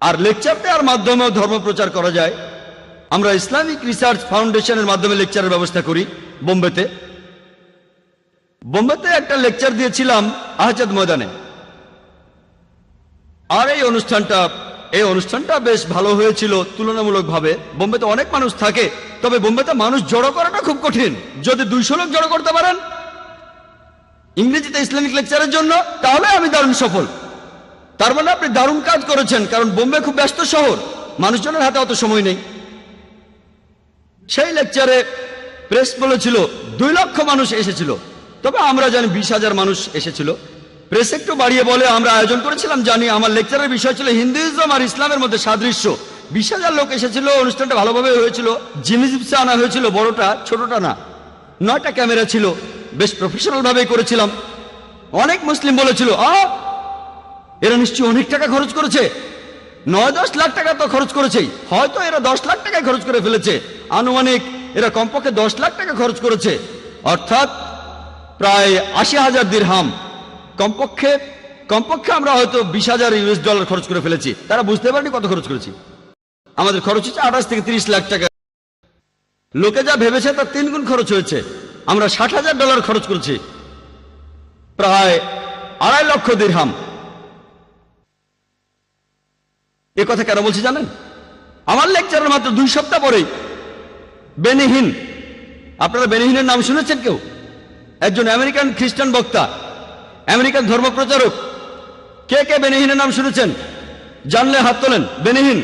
আর lecture দেওয়ার মাধ্যমেও ধর্ম প্রচার করা যায়। আমরা ইসলামিক রিসার্চ ফাউন্ডেশনের মাধ্যমে লেকচারের ব্যবস্থা করি, বোম্বেতে। বোম্বেতে একটা লেকচার দিয়েছিলাম আহজাদ ময়দানে। আর এই অনুষ্ঠানটা এই অনুষ্ঠানটা বেশ ভালো হয়েছিল তুলনামূলকভাবে। বোম্বেতে অনেক মানুষ থাকে, তবে বোম্বেতে মানুষ জড়ো করাটা খুব কঠিন। যদি দুইশো লোক জড়ো করতে পারেন ইংরেজিতে ইসলামিক লেকচারের জন্য, তাহলে আমি দারুণ সফল। তার মানে আপনি দারুণ কাজ করেছেন, কারণ বোম্বে খুব ব্যস্ত শহর। মানুষজনের হাতে অত সময় নেই। সেই লেকচারে প্রেস বলেছিল, দুই লক্ষ মানুষ এসেছিল। তবে আমরা জানি বিশ হাজার মানুষ এসেছিল। প্রেস একটু বাড়িয়ে বলে, আমরা আয়োজন করেছিলাম, জানি আমার লেকচারের বিষয় ছিল হিন্দুইজম আর ইসলামের মধ্যে সাদৃশ্য। বিশ হাজার লোক এসেছিল, অনুষ্ঠানটা ভালোভাবে হয়েছিল। জিমিজিপসে আনা হয়েছিল, বড়টা, ছোটটা না। নয়টা ক্যামেরা ছিল, বেশ প্রফেশনাল ভাবেই করেছিলাম। অনেক মুসলিম বলেছিল আ এরা নিশ্চয়ই অনেক টাকা খরচ করেছে। নয় দশ লাখ টাকা তো খরচ করেছেই। হয়তো এরা দশ লাখ টাকায় খরচ করে ফেলেছে। আনুমানিক এরা কমপক্ষে দশ লাখ টাকা খরচ করেছে। অর্থাৎ প্রায় আশি হাজার দিরহাম। কমপক্ষে কমপক্ষে আমরা হয়তো বিশ হাজার ইউএস ডলার খরচ করে ফেলেছি। তারা বুঝতে পারেনি কত খরচ করেছি। আমাদের খরচ হচ্ছে আঠাশ থেকে তিরিশ লাখ টাকা। লোকে যা ভেবেছে তার তিন গুণ খরচ হয়েছে। আমরা ষাট হাজার ডলার খরচ করেছি। প্রায় আড়াই লক্ষ দিরহাম। এ কথা কেন বলছি জানেন? আমার লেকচারের মাত্র দুই সপ্তাহ পরেই বেনিহীন। আপনারা বেনিহীনের নাম শুনেছেন কেউ? একজন আমেরিকান খ্রিস্টান বক্তা, আমেরিকান ধর্ম প্রচারক কে কে বেনিহীনের নাম শুনেছেন? জানলে হাত তোলেন। বেনিহীন।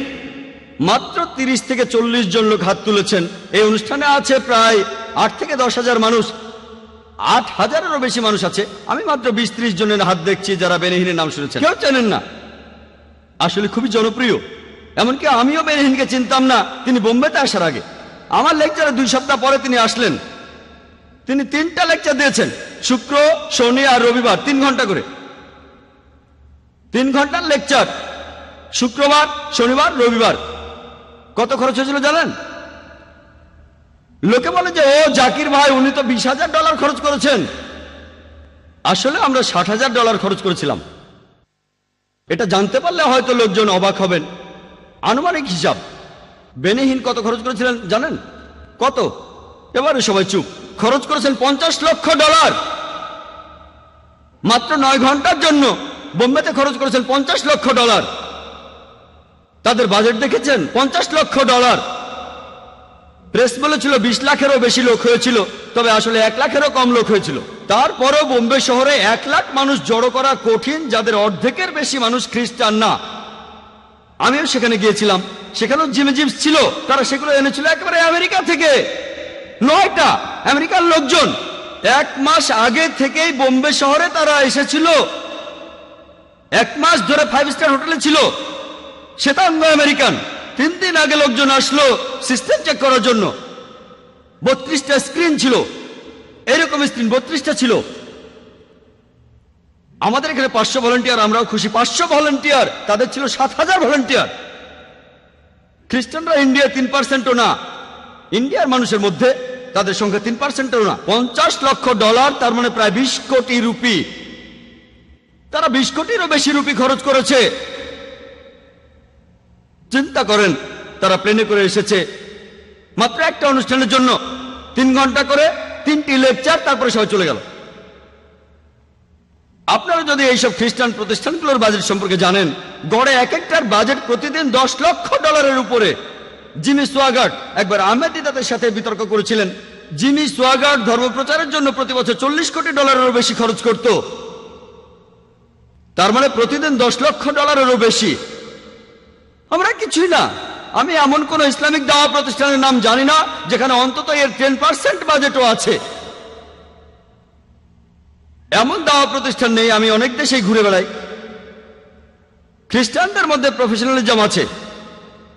মাত্র তিরিশ থেকে চল্লিশ জন লোক হাত তুলেছেন। এই অনুষ্ঠানে আছে প্রায় আট থেকে দশ হাজার মানুষ। আট হাজারেরও বেশি মানুষ আছে। আমি মাত্র বিশ ত্রিশ জনের হাত দেখছি যারা বেনিহীনের নাম শুনেছেন। কেউ চেনেন না। আসলে খুবই জনপ্রিয়। এমনকি আমিও বেনহিনকে চিনতাম না, তিনি বোম্বেতে আসার আগে। আমার লেকচারে দুই সপ্তাহ পরে তিনি আসলেন। তিনি তিনটা লেকচার দিয়েছেন, শুক্র, শনি আর রবিবার, তিন ঘণ্টা করে। তিন ঘণ্টার লেকচার, শুক্রবার, শনিবার, রবিবার। কত খরচ হয়েছিল জানেন? লোকে বলে যে, ও জাকির ভাই, উনি তো বিশ হাজার ডলার খরচ করেছেন। আসলে আমরা ষাট হাজার ডলার খরচ করেছিলাম। এটা জানতে পারলে হয়তো লোকজন অবাক হবেন। আনুমানিক হিসাব। বেনেহীন কত খরচ করেছিলেন জানেন? কত? এবারে সবাই চুপ। খরচ করেছেন পঞ্চাশ লক্ষ ডলার। মাত্র নয় ঘণ্টার জন্য বোম্বেতে খরচ করেছেন পঞ্চাশ লক্ষ ডলার। তাদের বাজেট দেখেছেন? পঞ্চাশ লক্ষ ডলার। প্রেস বলেছিল বিশ লাখেরও বেশি লোক হয়েছিল, তবে আসলে এক লাখেরও কম লোক হয়েছিল। তারপরও বোম্বে শহরে এক লাখ মানুষ জড়ো করা কঠিন, যাদের অর্ধেকের বেশি মানুষ খ্রিস্টান না। আমিও সেখানে গিয়েছিলাম। সেখানেও জিমে জিমস ছিল। তারা সেগুলো এনেছিল একেবারে আমেরিকা থেকে। নয়টা আমেরিকার লোকজন। এক মাস আগে থেকেই বোম্বে শহরে তারা এসেছিল। এক মাস ধরে ফাইভ স্টার হোটেলে ছিল। শ্বেতাঙ্গ আমেরিকান। তিন দিন আগে লোকজন আসলো সিস্টেম চেক করার জন্য। বত্রিশটা স্ক্রিন ছিল। এরকম স্ক্রিন বত্রিশটা ছিল। আমাদের এখানে পাঁচশো ভলেন্টিয়ার আমরাও খুশি। পাঁচশো ভলেন্টিয়ার তাদের ছিল সাত হাজার ভলেন্টিয়ার খ্রিস্টানরা ইন্ডিয়া তিন পার্সেন্টও না। ইন্ডিয়ার মানুষের মধ্যে তাদের সংখ্যা তিন পার্সেন্টও না। পঞ্চাশ লক্ষ ডলার তার মানে প্রায় বিশ কোটি রুপি। তারা বিশ কোটিরও বেশি রুপি খরচ করেছে। চিন্তা করেন, তারা প্লেনে করে এসেছে। মাত্র একটা অনুষ্ঠানের জন্য তিন ঘণ্টা করে তিনটি লেকচার, তারপরে সবাই চলে গেল। আপনারা যদি এইসব খ্রিস্টান প্রতিষ্ঠানগুলোর বাজেট সম্পর্কে জানেন, গড়ে এক একটার বাজেট প্রতিদিন দশ লক্ষ ডলারের উপরে। জিমি সোয়াগার্ড একবার আহমেদি তাদের সাথে বিতর্ক করেছিলেন। জিমি সোয়াগার্ড ধর্মপ্রচারের জন্য প্রতি বছর চল্লিশ কোটি ডলারেরও বেশি খরচ করত। তার মানে প্রতিদিন দশ লক্ষ ডলারেরও বেশি। আমরা কিছুই না। আমি এমন কোন ইসলামিক দাওয়া প্রতিষ্ঠানের নাম জানি না, যেখানে অন্তত এর টেন পার্সেন্ট বাজেটও আছে। এমন দাওয়া প্রতিষ্ঠান নেই, আমি অনেক দেশেই ঘুরে বেড়াই। খ্রিস্টানদের মধ্যে প্রফেশনালিজম আছে।